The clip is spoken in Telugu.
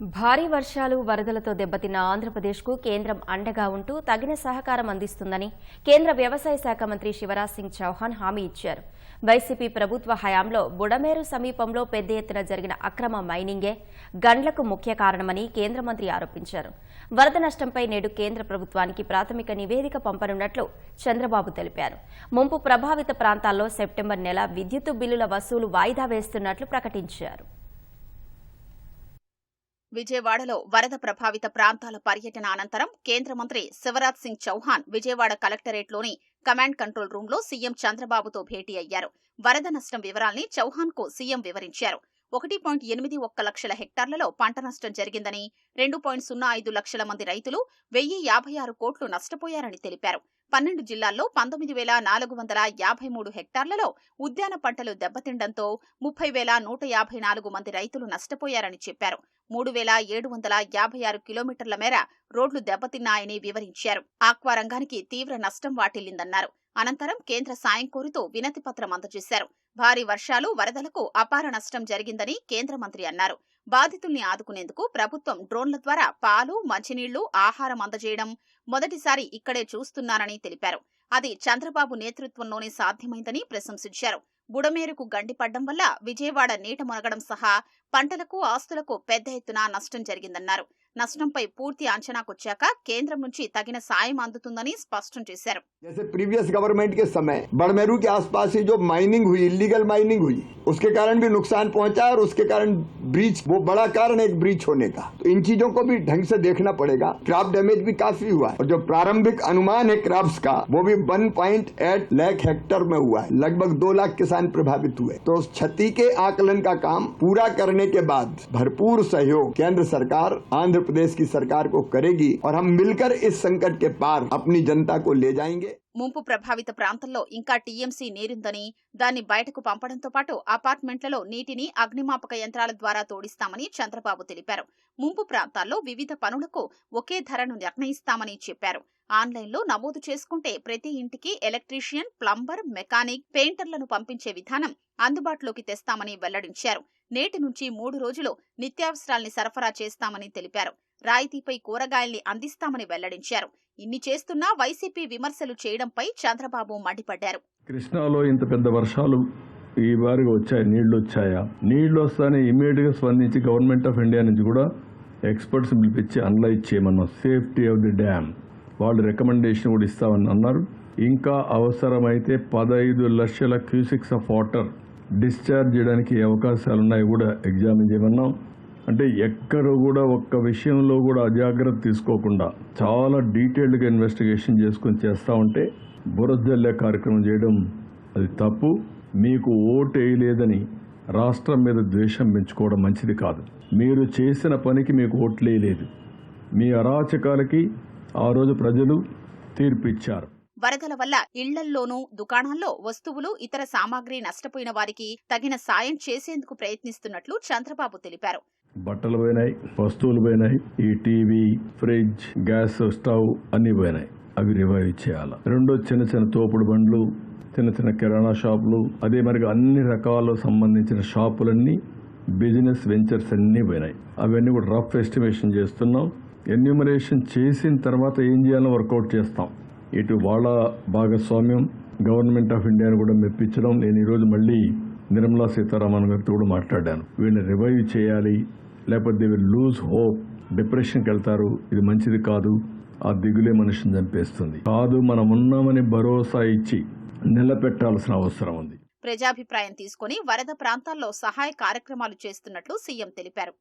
భారీ వర్షాలు వరదలతో దెబ్బతిన్న ఆంధ్రప్రదేశ్కు కేంద్రం అండగా ఉంటూ తగిన సహకారం అందిస్తుందని కేంద్ర వ్యవసాయ శాఖ మంత్రి శివరాజ్ సింగ్ చౌహాన్ హామీ ఇచ్చారు. వైసీపీ ప్రభుత్వ హయాంలో బుడమేరు సమీపంలో పెద్ద ఎత్తున జరిగిన అక్రమ మైనింగే గండ్లకు ముఖ్య కారణమని కేంద్ర మంత్రి ఆరోపించారు. వరద నష్టంపై నేడు కేంద్ర ప్రభుత్వానికి ప్రాథమిక నివేదిక పంపనున్నట్లు చంద్రబాబు తెలిపారు. ముంపు ప్రభావిత ప్రాంతాల్లో సెప్టెంబర్ నెల విద్యుత్ బిల్లుల వసూలు వాయిదా వేస్తున్నట్లు ప్రకటించారు. విజయవాడలో వరద ప్రభావిత ప్రాంతాల పర్యటన అనంతరం కేంద్ర మంత్రి శివరాజ్ సింగ్ చౌహాన్ విజయవాడ కలెక్టరేట్లోని కమాండ్ కంట్రోల్ రూమ్లో సీఎం చంద్రబాబుతో భేటీ అయ్యారు. వరద నష్టం వివరాల్ని చౌహాన్కు సీఎం వివరించారు. ఒకటి పాయింట్ ఎనిమిది ఒక్క లక్షల హెక్టార్లలో పంట నష్టం జరిగిందని రెండు పాయింట్ సున్నా ఐదు లక్షల మంది రైతులు వెయ్యి యాభై ఆరు కోట్లు నష్టపోయారని తెలిపారు. పన్నెండు జిల్లాల్లో పంతొమ్మిది వేల నాలుగు వందల యాభై మూడు హెక్టార్లలో ఉద్యాన పంటలు దెబ్బతిండంతో ముప్పై వేల నూట యాభై నాలుగు మంది రైతులు నష్టపోయారని చెప్పారు. మూడు వేల ఏడు వందల యాభై ఆరు కిలోమీటర్ల మేర రోడ్లు దెబ్బతిన్నాయని వివరించారు. ఆక్వా రంగానికి తీవ్ర నష్టం వాటిల్లిందన్నారు. అనంతరం కేంద్ర సాయం కోరుతూ వినతిపత్రం అందజేశారు. భారీ వర్షాలు వరదలకు అపార నష్టం జరిగిందని కేంద్ర మంత్రి అన్నారు. బాధితుల్ని ఆదుకునేందుకు ప్రభుత్వం డ్రోన్ల ద్వారా పాలు మంచినీళ్ళు ఆహారం అందజేయడం మొదటిసారి ఇక్కడే చూస్తున్నారని తెలిపారు. అది చంద్రబాబు నేతృత్వంలోనే సాధ్యమైందని ప్రశంసించారు. బుడమేరుకు గండిపడ్డం వల్ల విజయవాడ నీట మునగడం సహా పంటలకు ఆస్తులకు పెద్ద ఎత్తున నష్టం జరిగిందన్నారు. నష్టంపై పూర్తి అంచనాకొచ్చాక కేంద్రం నుంచి తగిన సాయం అందుతుందని స్పష్టం చేశారు जैसे प्रीवियस गवर्नमेंट के समय बड़मेरू के आसपास ही जो माइनिंग हुई इलीगल माइनिंग हुई उसके कारण भी नुकसान पहुंचा और उसके कारण ब्रीच वो बड़ा कारण है एक ब्रीच होने का तो इन चीजों को भी ढंग से देखना पड़ेगा क्रॉप डैमेज भी काफी हुआ है और जो प्रारंभिक अनुमान है क्रॉप्स का वो भी 1.8 लाख हेक्टर में हुआ है लगभग दो लाख किसान प्रभावित हुए तो उस क्षति के आकलन का काम पूरा करने के बाद भरपूर सहयोग केंद्र सरकार आंध्र प्रदेश की सरकार को करेगी और हम मिलकर इस संकट के पार अपनी जनता को ले जाएंगे ముంపు ప్రభావిత ప్రాంతంలో ఇంకా టీఎంసీ నీరుందని దాన్ని బయటకు పంపడంతో పాటు అపార్ట్మెంట్లలో నీటిని అగ్నిమాపక యంత్రాల ద్వారా తోడిస్తామని చంద్రబాబు తెలిపారు ముంపు ప్రాంతాల్లో వివిధ పనులకు ఒకే ధరను నిర్ణయిస్తామని చెప్పారు ఆన్లైన్లో నమోదు చేసుకుంటే ప్రతి ఇంటికి ఎలక్ట్రీషియన్ ప్లంబర్ మెకానిక్ పెయింటర్లను పంపించే విధానం అందుబాటులోకి తెస్తామని వెల్లడించారు నేటి నుంచి మూడు రోజులు నిత్యావసరాల్ని సరఫరా చేస్తామని తెలిపారు రాయితీపై కూరగాయల్ని అందిస్తామని వెల్లడించారు. ఇన్ని చేస్తున్నా వైసీపీ విమర్శలు చేయడంపై చంద్రబాబు మండిపడ్డారు. కృష్ణాలో ఇంత పెద్ద వర్షాలు ఈ వారిగా వచ్చాయి? నీళ్ళు వచ్చాయా నీళ్ళు వస్తానే ఇమీడియట్గా స్పందించి గవర్నమెంట్ ఆఫ్ ఇండియా నుంచి కూడా ఎక్స్పర్ట్స్ పిలిపించి అనలైజ్ చేయమన్నాం సేఫ్టీ ఆఫ్ ది డ్యామ్. వాళ్ళు రికమెండేషన్ కూడా ఇస్తామని అన్నారు. ఇంకా అవసరమైతే పదహైదు లక్షల క్యూసిక్స్ ఆఫ్ వాటర్ డిశ్చార్జ్ చేయడానికి అవకాశాలు ఉన్నాయి కూడా ఎగ్జామిన్ చేయమన్నాం. అంటే ఎక్కడ కూడా ఒక్క విషయంలో కూడా అజాగ్రత్త తీసుకోకుండా చాలా డీటెయిల్డ్గా ఇన్వెస్టిగేషన్ చేసుకొని చేస్తూ ఉంటే బురదల్లే కార్యక్రమం చేయడం అది తప్పు. మీకు ఓటు వేయలేదని రాష్ట్రం మీద ద్వేషం పెంచుకోవడం మంచిది కాదు. మీరు చేసిన పనికి మీకు ఓట్లు వేయలేదు మీ అరాచకాలకి ఆ రోజు ప్రజలు తీర్పిచ్చారు. వరదల వల్ల ఇళ్ళల్లోనూ దుకాణాల్లో వస్తువులు ఇతర సామాగ్రి నష్టపోయిన వారికి తగిన సాయం చేసేందుకు ప్రయత్నిస్తున్నట్లు చంద్రబాబు తెలిపారు. బట్టలు పోయినాయి వస్తువులు పోయినాయి ఈ టీవీ ఫ్రిడ్జ్ గ్యాస్ స్టవ్ అన్ని పోయినాయి. అవి రివైవ్ చేయాలి. రెండో చిన్న చిన్న తోపుడు బండ్లు చిన్న చిన్న కిరాణా షాపులు అదే మరి అన్ని రకాల సంబంధించిన షాపులన్నీ బిజినెస్ వెంచర్స్ అన్నీ పోయినాయి. అవన్నీ కూడా రఫ్ ఎస్టిమేషన్ చేస్తున్నాం. ఎన్యూమరేషన్ చేసిన తర్వాత ఏం చేయాలో వర్కౌట్ చేస్తాం. ఇటు వాళ్ళ భాగస్వామ్యం గవర్నమెంట్ ఆఫ్ ఇండియాను కూడా మెప్పించడం. నేను ఈరోజు మళ్ళీ నిర్మలా సీతారామన్ గారితో కూడా మాట్లాడాను. వీళ్ళని రివైవ్ చేయాలి. లేకపోతే దే విల్ లూజ్ హోప్ డిప్రెషన్కి వెళ్తారు. ఇది మంచిది కాదు. ఆ దిగులే మనిషిని చంపేస్తుంది. కాదు మనం ఉన్నామని భరోసా ఇచ్చి నిలబెట్టాల్సిన అవసరం ఉంది. ప్రజాభిప్రాయం తీసుకుని వరద ప్రాంతాల్లో సహాయ కార్యక్రమాలు చేస్తున్నట్లు సీఎం తెలిపారు.